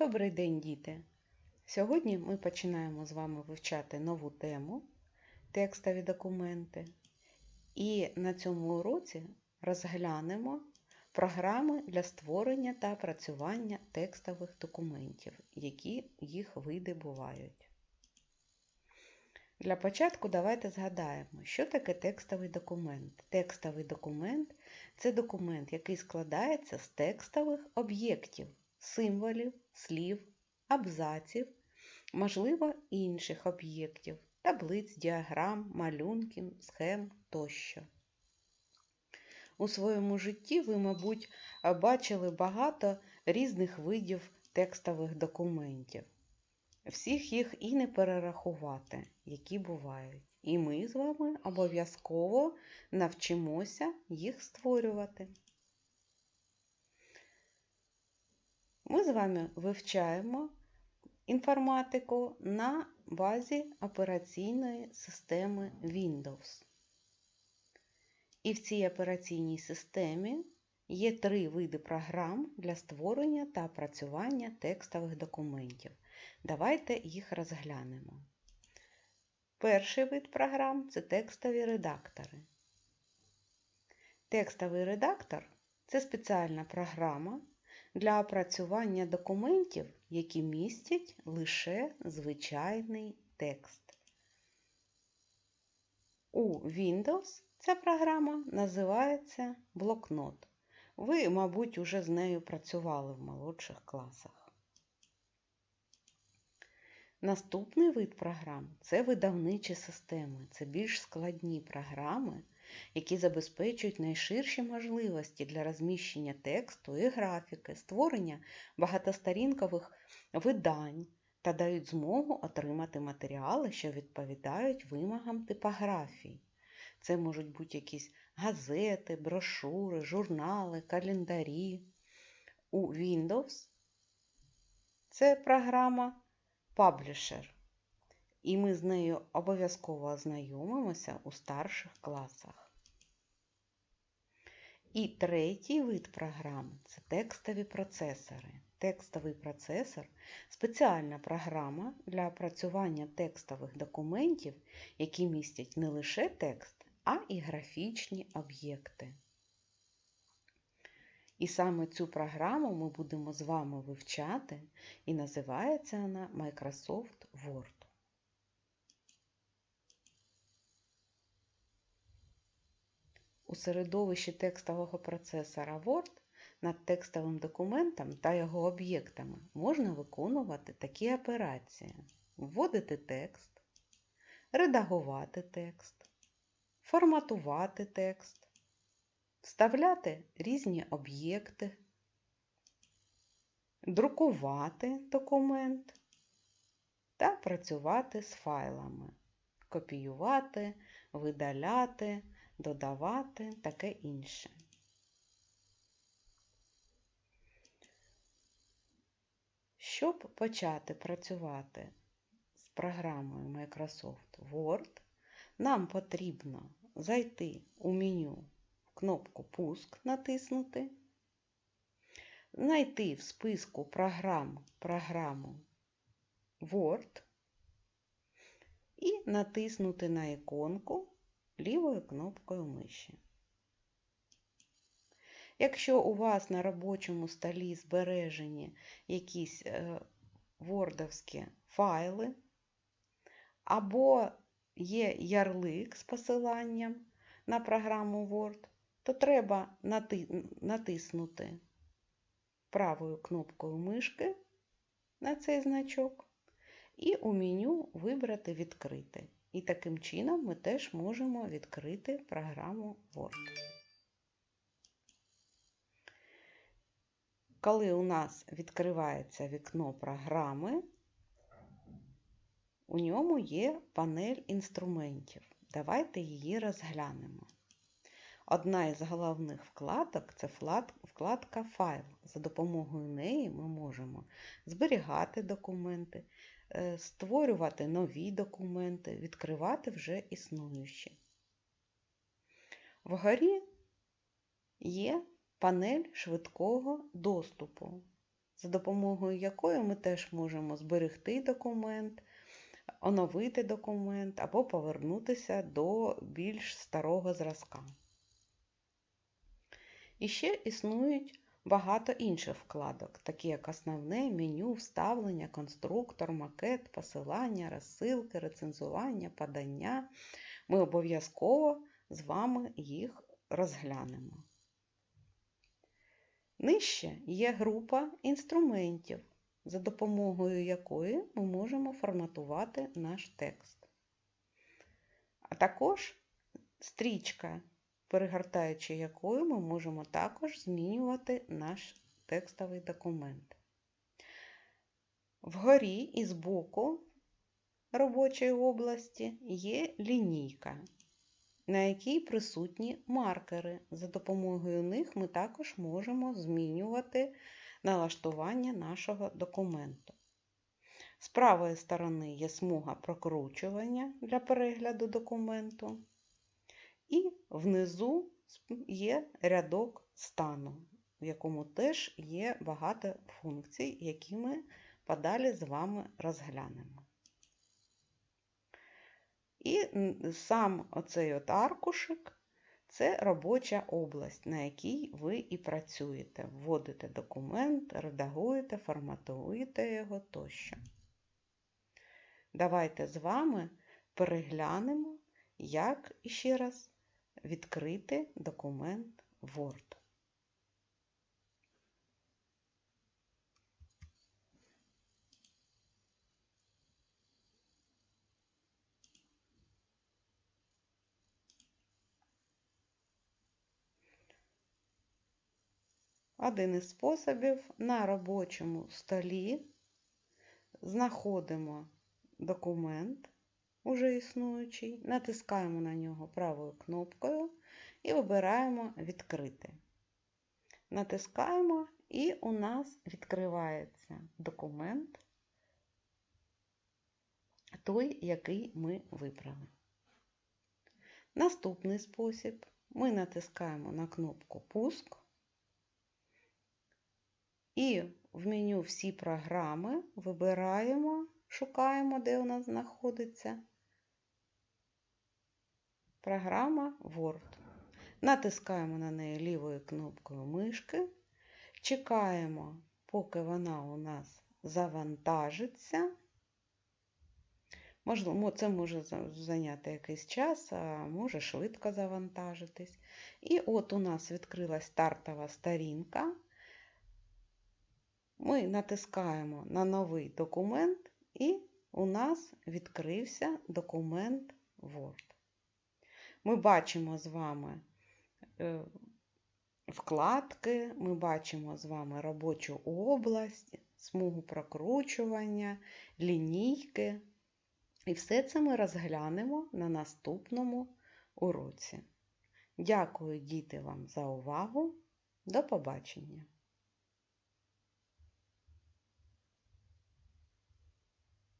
Добрий день, діти! Сьогодні ми починаємо з вами вивчати нову тему текстові документи. І на цьому уроці розглянемо програми для створення та опрацювання текстових документів, які їх види бувають. Для початку давайте згадаємо, що таке текстовий документ. Текстовий документ це документ, який складається з текстових об'єктів, символів, слів, абзаців, можливо, інших об'єктів, таблиць, діаграм, малюнків, схем тощо. У своєму житті ви, мабуть, бачили багато різних видів текстових документів. Всіх їх і не перерахувати, які бувають. І ми з вами обов'язково навчимося їх створювати. Ми з вами вивчаємо інформатику на базі операційної системи Windows. І в цій операційній системі є три види програм для створення та опрацювання текстових документів. Давайте їх розглянемо. Перший вид програм це текстові редактори. Текстовий редактор це спеціальна програма для опрацювання документів, які містять лише звичайний текст. У Windows ця програма називається блокнот. Ви, мабуть, уже з нею працювали в молодших класах. Наступний вид програм це видавничі системи. Це більш складні програми, які забезпечують найширші можливості для розміщення тексту і графіки, створення багатосторінкових видань та дають змогу отримати матеріали, що відповідають вимогам типографії. Це можуть бути якісь газети, брошури, журнали, календарі. У Windows це програма Publisher. І ми з нею обов'язково ознайомимося у старших класах. І третій вид програм це текстові процесори. Текстовий процесор спеціальна програма для опрацювання текстових документів, які містять не лише текст, а і графічні об'єкти. І саме цю програму ми будемо з вами вивчати, і називається вона Microsoft Word. У середовищі текстового процесора Word над текстовим документом та його об'єктами можна виконувати такі операції: вводити текст, редагувати текст, форматувати текст, вставляти різні об'єкти, друкувати документ та працювати з файлами, копіювати, видаляти, додавати таке інше. Щоб почати працювати з програмою Microsoft Word, нам потрібно зайти у меню кнопку Пуск натиснути, знайти в списку програм програму Word і натиснути на іконку лівою кнопкою миші. Якщо у вас на робочому столі збережені якісь вордовські файли, або є ярлик з посиланням на програму Word, то треба натиснути правою кнопкою мишки на цей значок і у меню вибрати Відкрити. І таким чином ми теж можемо відкрити програму Word. Коли у нас відкривається вікно програми, у ньому є панель інструментів. Давайте її розглянемо. Одна із головних вкладок це вкладка Файл. За допомогою неї ми можемо зберігати документи, створювати нові документи, відкривати вже існуючі. Вгорі є панель швидкого доступу. за допомогою якої ми теж можемо зберегти документ, оновити документ або повернутися до більш старого зразка. І ще існують багато інших вкладок, такі як основне, меню, вставлення, конструктор, макет, посилання, розсилки, рецензування, подання. Ми обов'язково з вами їх розглянемо. Нижче є група інструментів, за допомогою якої ми можемо форматувати наш текст. А також стрічка, перегортаючи якою ми можемо також змінювати наш текстовий документ. Вгорі і збоку робочої області є лінійка, на якій присутні маркери. За допомогою них ми також можемо змінювати налаштування нашого документу. З правої сторони є смуга прокручування для перегляду документу, і внизу є рядок стану, в якому теж є багато функцій, які ми подалі з вами розглянемо. І сам оцей от аркушик це робоча область, на якій ви і працюєте. Вводите документ, редагуєте, форматуєте його тощо. Давайте з вами переглянемо, як ще раз відкрити документ Word. Один із способів на робочому столі знаходимо документ, уже існуючий, натискаємо на нього правою кнопкою і вибираємо Відкрити. Натискаємо, і у нас відкривається документ, той, який ми вибрали. Наступний спосіб ми натискаємо на кнопку Пуск. І в меню Всі програми вибираємо, шукаємо, де у нас знаходиться програма Word. Натискаємо на неї лівою кнопкою мишки, чекаємо, поки вона у нас завантажиться. Можливо, це може зайняти якийсь час, а може швидко завантажитись. І от у нас відкрилась стартова сторінка. Ми натискаємо на новий документ, і у нас відкрився документ Word. Ми бачимо з вами е, вкладки, ми бачимо з вами робочу область, смугу прокручування, лінійки. І все це ми розглянемо на наступному уроці. Дякую, діти, вам за увагу. До побачення!